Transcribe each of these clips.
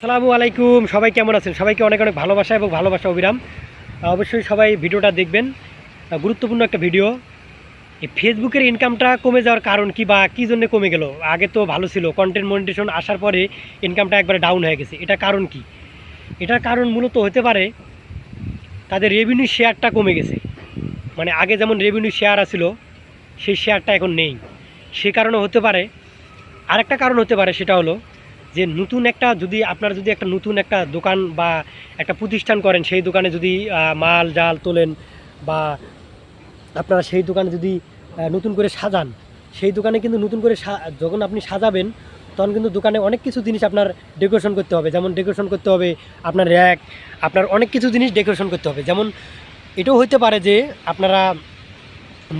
আসসালামু আলাইকুম। সবাই কেমন আছেন? সবাইকে অনেক অনেক ভালোবাসা এবং ভালোবাসা, অবিরাম। অবশ্যই সবাই ভিডিওটা দেখবেন। গুরুত্বপূর্ণ একটা ভিডিও। এই ফেসবুকের ইনকামটা কমে যাওয়ার কারণ কি বা কী জন্য কমে গেল? আগে তো ভালো ছিল। কন্টেন্ট মনিটেশন আসার পরে ইনকামটা একবারে ডাউন হয়ে গেছে। এটা কারণ কি? এটার কারণ মূলত হতে পারে তাদের রেভিনিউ শেয়ারটা কমে গেছে। মানে আগে যেমন রেভিনিউ শেয়ার আছিল, সেই শেয়ারটা এখন নেই। সে কারণে হতে পারে। আরেকটা কারণ হতে পারে সেটা হলো যে নতুন একটা যদি আপনারা যদি একটা নতুন একটা দোকান বা একটা প্রতিষ্ঠান করেন, সেই দোকানে যদি মাল, জাল তোলেন বা আপনারা সেই দোকানে যদি নতুন করে সাজান, সেই দোকানে কিন্তু নতুন করে যখন আপনি সাজাবেন, তখন কিন্তু দোকানে অনেক কিছু জিনিস আপনার ডেকোরেশন করতে হবে। যেমন ডেকোরেশন করতে হবে আপনার র্যাক আপনার অনেক কিছু জিনিস ডেকোরেশন করতে হবে। যেমন এটাও হতে পারে যে আপনারা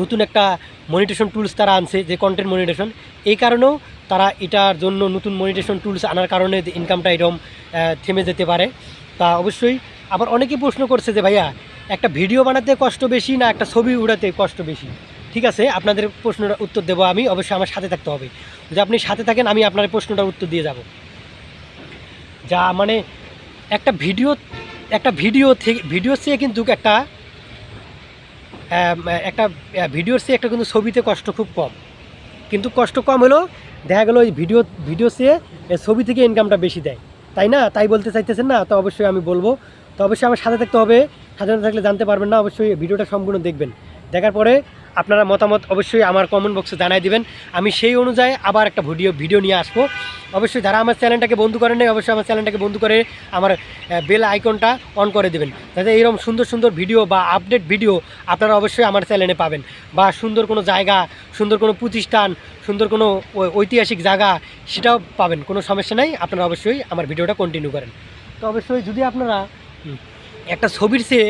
নতুন একটা মনিটেশন টুলস তারা আনছে, যে কন্টেন্ট মনিটেশন এই কারণেও তারা এটার জন্য নতুন মনিটেশন টুলস আনার কারণে ইনকামটা এরকম থেমে যেতে পারে। তা অবশ্যই আবার অনেকেই প্রশ্ন করছে যে, ভাইয়া, একটা ভিডিও বানাতে কষ্ট বেশি না একটা ছবি উড়াতে কষ্ট বেশি? ঠিক আছে, আপনাদের প্রশ্নটার উত্তর দেবো আমি, অবশ্যই আমার সাথে থাকতে হবে। যদি আপনি সাথে থাকেন, আমি আপনার প্রশ্নটার উত্তর দিয়ে যাব। যা মানে একটা ভিডিও একটা ভিডিও থেকে ভিডিওর চেয়ে কিন্তু একটা একটা ভিডিওর চেয়ে একটা কিন্তু ছবিতে কষ্ট খুব কম। কিন্তু কষ্ট কম হলেও দেখা গেলো ওই ভিডিও ভিডিও চেয়ে ছবি থেকে ইনকামটা বেশি দেয়। তাই না? তাই বলতে চাইতেছেন না? তো অবশ্যই আমি বলব। তো অবশ্যই আমার সাথে থাকতে হবে। সাথে থাকলে জানতে পারবেন না। অবশ্যই ভিডিওটা সম্পূর্ণ দেখবেন। দেখার পরে আপনারা মতামত অবশ্যই আমার কমেন্ট বক্সে জানাই দিবেন। আমি সেই অনুযায়ী আবার একটা ভিডিও ভিডিও নিয়ে আসব। অবশ্যই যারা আমার চ্যানেলটাকে বন্ধু করেন নাই, অবশ্যই আমার চ্যানেলটাকে বন্ধু করে আমার বেল আইকনটা অন করে দেবেন। যাতে এরকম সুন্দর সুন্দর ভিডিও বা আপডেট ভিডিও আপনারা অবশ্যই আমার চ্যানেলে পাবেন। বা সুন্দর কোনো জায়গা, সুন্দর কোনো প্রতিষ্ঠান, সুন্দর কোনো ঐতিহাসিক জায়গা, সেটাও পাবেন। কোনো সমস্যা নাই, আপনারা অবশ্যই আমার ভিডিওটা কন্টিনিউ করেন। তো অবশ্যই যদি আপনারা একটা ছবির চেয়ে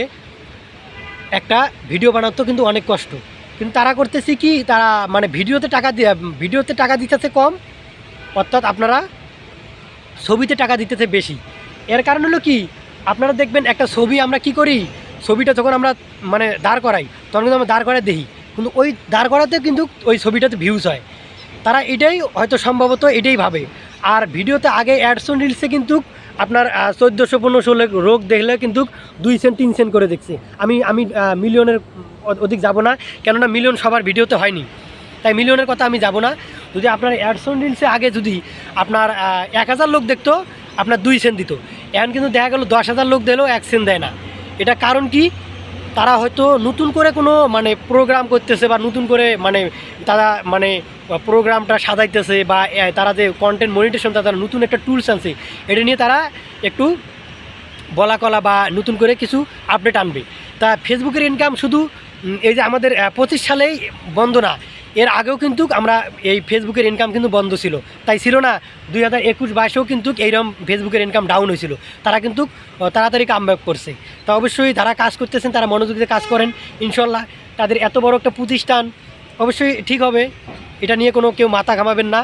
একটা ভিডিও বানাতো কিন্তু অনেক কষ্ট। কিন্তু তারা করতেছে কি, তারা মানে ভিডিওতে টাকা দিয়ে, ভিডিওতে টাকা দিতেছে কম, অর্থাৎ আপনারা ছবিতে টাকা দিতেছে বেশি। এর কারণ হলো কি, আপনারা দেখবেন একটা ছবি আমরা কি করি, ছবিটা যখন আমরা মানে দাঁড় করাই, তখন কিন্তু আমরা দাঁড় করাই দেখি, কিন্তু ওই দাঁড় করাতে কিন্তু ওই ছবিটাতে ভিউজ হয়। তারা এটাই হয়তো সম্ভবত এটাই ভাবে। আর ভিডিওতে আগে অ্যাডসন রিলসে কিন্তু আপনার চোদ্দোশো, পনেরোশো রোগ দেখলে কিন্তু দুই সেন্ট তিন সেন্ট করে দেখছে। আমি আমি মিলিয়নের অধিক যাব না, কেননা মিলিয়ন সবার ভিডিওতে হয়নি। তাই মিলিয়নের কথা আমি যাব না। যদি আপনার অ্যাডসন রিলসে আগে যদি আপনার এক হাজার লোক দেখতো, আপনার দুই সেন্ট দিত। এখন কিন্তু দেখা গেল দশ হাজার লোক দিলেও এক সেন্ট দেয় না। এটা কারণ কি? তারা হয়তো নতুন করে কোনো মানে প্রোগ্রাম করতেছে বা নতুন করে মানে তারা মানে প্রোগ্রামটা সাজাইতেছে বা তারা যে কন্টেন্ট মনিটেশন তারা নতুন একটা টুলস আনছে, এটা নিয়ে তারা একটু বলা কলা বা নতুন করে কিছু আপডেট আনবে। তা ফেসবুকের ইনকাম শুধু এই যে আমাদের পঁচিশ সালেই বন্ধ না, এর আগেও কিন্তু আমরা এই ফেসবুকের ইনকাম কিন্তু বন্ধ ছিল। তাই ছিল না, দুই হাজার একুশ বাইশেও কিন্তু এইরকম ফেসবুকের ইনকাম ডাউন হয়েছিল। তারা কিন্তু তাড়াতাড়ি কাম ব্যাক করছে। তা অবশ্যই যারা কাজ করতেছেন, তারা মনোযোগ কাজ করেন, ইনশাল্লাহ। তাদের এত বড় একটা প্রতিষ্ঠান, অবশ্যই ঠিক হবে। এটা নিয়ে কোনো কেউ মাথা ঘামাবেন না।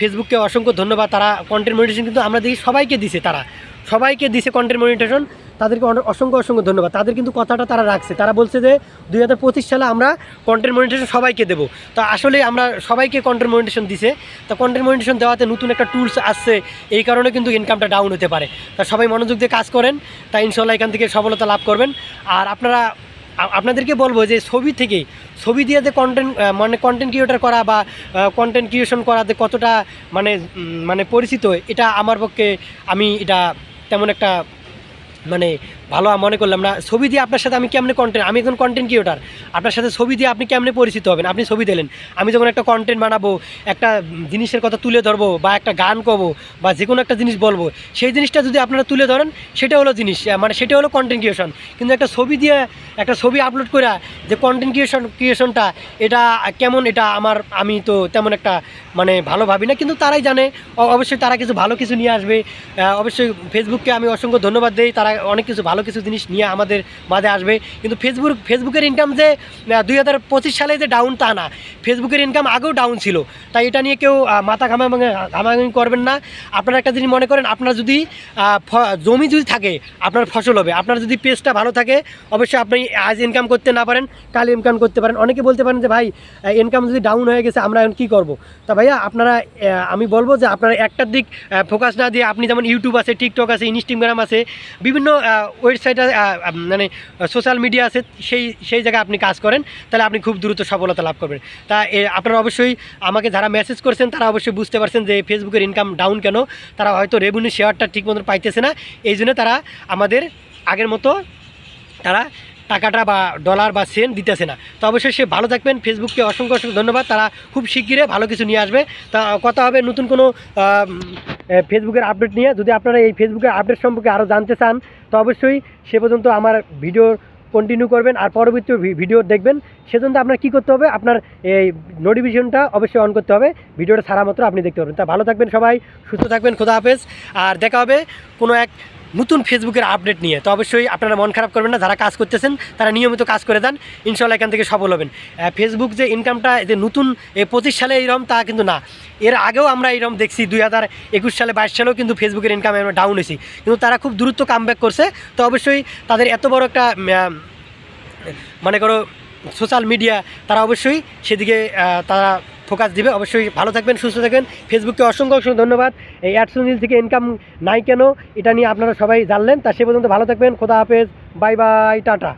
ফেসবুককে অসংখ্য ধন্যবাদ। তারা কন্টেন্ট মনিটেশন কিন্তু আমরা দেখি, সবাইকে দিছে তারা। সবাইকে দিছে কন্টেন্ট মনিটেশন তাদেরকে অসংখ্য অসংখ্য ধন্যবাদ। তাদের কিন্তু কথাটা তারা রাখছে। তারা বলছে যে, দুই হাজার পঁচিশ সালে আমরা কন্টেন্ট মনিটেশন সবাইকে দেবো। তো আসলে আমরা সবাইকে কন্টেন্ট মনিটেশন দিছে। তো কন্টেন্ট মনিটেশন দেওয়াতে নতুন একটা টুলস আসছে। এই কারণে কিন্তু ইনকামটা ডাউন হতে পারে। তা সবাই মনোযোগ দিয়ে কাজ করেন। তা ইনশাল্লাহ এখান থেকে সফলতা লাভ করবেন। আর আপনারা আপনাদেরকে বলব যে, ছবি থেকে, ছবি দিয়ে যে কন্টেন্ট মানে কন্টেন্ট ক্রিয়েটার করা বা কন্টেন্ট ক্রিয়েশন করাতে কতটা মানে মানে পরিচিত, এটা আমার পক্ষে আমি এটা তেমন একটা মানে ভালো মনে করলাম না। ছবি দিয়ে আপনার সাথে আমি কেমনে কন্টেন্ট আমি এখন কন্টেন্ট ক্রিয়েটার আপনার সাথে ছবি দিয়ে আপনি কেমনে পরিচিত হবেন? আপনি ছবি দিলেন। আমি যখন একটা কন্টেন্ট বানাবো, একটা জিনিসের কথা তুলে ধরবো বা একটা গান করব বা যে কোনো একটা জিনিস বলব, সেই জিনিসটা যদি আপনারা তুলে ধরেন, সেটা হলো জিনিস মানে সেটা হলো কন্টেন্ট ক্রিয়েশন কিন্তু একটা ছবি দিয়ে, একটা ছবি আপলোড করে, যে কন্টেন্ট ক্রিয়েশন ক্রিয়েশনটা এটা কেমন, এটা আমার, আমি তো তেমন একটা মানে ভালো ভাবি না। কিন্তু তারাই জানে। অবশ্যই তারা কিছু ভালো কিছু নিয়ে আসবে। অবশ্যই ফেসবুককে আমি অসংখ্য ধন্যবাদ দিই। তারা অনেক কিছু ভালো কিছু জিনিস নিয়ে আমাদের মাঝে আসবে। কিন্তু ফেসবুক ফেসবুকের ইনকাম যে দুই হাজার পঁচিশ সালে যে ডাউন তা না ফেসবুকের ইনকাম আগেও ডাউন ছিল। তাই এটা নিয়ে কেউ মাথা ঘামাঘামি ঘামাঘামি করবেন না। আপনারা একটা জিনিস মনে করেন, আপনার যদি জমি যদি থাকে, আপনার ফসল হবে। আপনার যদি পেজটা ভালো থাকে, অবশ্যই আপনি আজ ইনকাম করতে না পারেন, কাল ইনকাম করতে পারেন। অনেকে বলতে পারেন যে, ভাই ইনকাম যদি ডাউন হয়ে গেছে, আমরা এখন কী করব? তা ভাইয়া, আপনারা আমি বলব যে, আপনারা একটার দিক ফোকাস না দিয়ে আপনি যেমন ইউটিউব আছে টিকটক আছে ইনস্টাগ্রাম আছে, বিভিন্ন ওয়েবসাইট মানে সোশ্যাল মিডিয়া আছে, সেই সেই জায়গায় আপনি কাজ করেন, তাহলে আপনি খুব দ্রুত সফলতা লাভ করবেন। তা আপনারা অবশ্যই আমাকে যারা মেসেজ করছেন, তারা অবশ্যই বুঝতে পারছেন যে ফেসবুকের ইনকাম ডাউন কেন। তারা হয়তো রেভিনিউ শেয়ারটা ঠিক মতো পাইতেছে না। এই জন্য তারা আমাদের আগের মতো, তারা টাকাটা বা ডলার বা সেন্ট দিতেছে না। তো অবশ্যই সে ভালো থাকবেন। ফেসবুককে অসংখ্য অসংখ্য ধন্যবাদ। তারা খুব শিগগিরই ভালো কিছু নিয়ে আসবে। তা কথা হবে নতুন কোনো ফেসবুকের আপডেট নিয়ে। যদি আপনারা এই ফেসবুকের আপডেট সম্পর্কে আরও জানতে চান, তো অবশ্যই সে পর্যন্ত আমার ভিডিও কন্টিনিউ করবেন আর পরবর্তী ভিডিও দেখবেন। সেজন্য আপনার কী করতে হবে? আপনার এই নোটিফিকেশনটা অবশ্যই অন করতে হবে। ভিডিওটা ছাড়া মাত্র আপনি দেখতে পারবেন। তা ভালো থাকবেন সবাই, সুস্থ থাকবেন। খোদা হাফেজ। আর দেখা হবে কোনো এক নতুন ফেসবুকের আপডেট নিয়ে। তো অবশ্যই আপনারা মন খারাপ করবেন না, যারা কাজ করতেছেন, তারা নিয়মিত কাজ করে দেন ইনশাল্লাহ এখান থেকে সফল হবেন। ফেসবুক যে ইনকামটা যে নতুন পঁচিশ সালে এইরকম তা কিন্তু না। এর আগেও আমরা এইরকম দেখছি, দুই হাজার একুশ সালে, বাইশ সালেও কিন্তু ফেসবুকের ইনকাম আমরা ডাউন হয়েছি। কিন্তু তারা খুব দ্রুত কাম করছে। তো অবশ্যই তাদের এত বড় একটা মানে করো সোশ্যাল মিডিয়া তারা অবশ্যই সেদিকে তারা ফোকাস দিবে। অবশ্যই ভালো থাকবেন, সুস্থ থাকবেন। ফেসবুককে অসংখ্য অসংখ্য ধন্যবাদ। এই অ্যাডসোনিল থেকে ইনকাম নাই কেন? এটা নিয়ে আপনারা সবাই জানলেন। তা সে পর্যন্ত ভালো থাকবেন। খোদা হাফেজ। Bye bye, ta ta.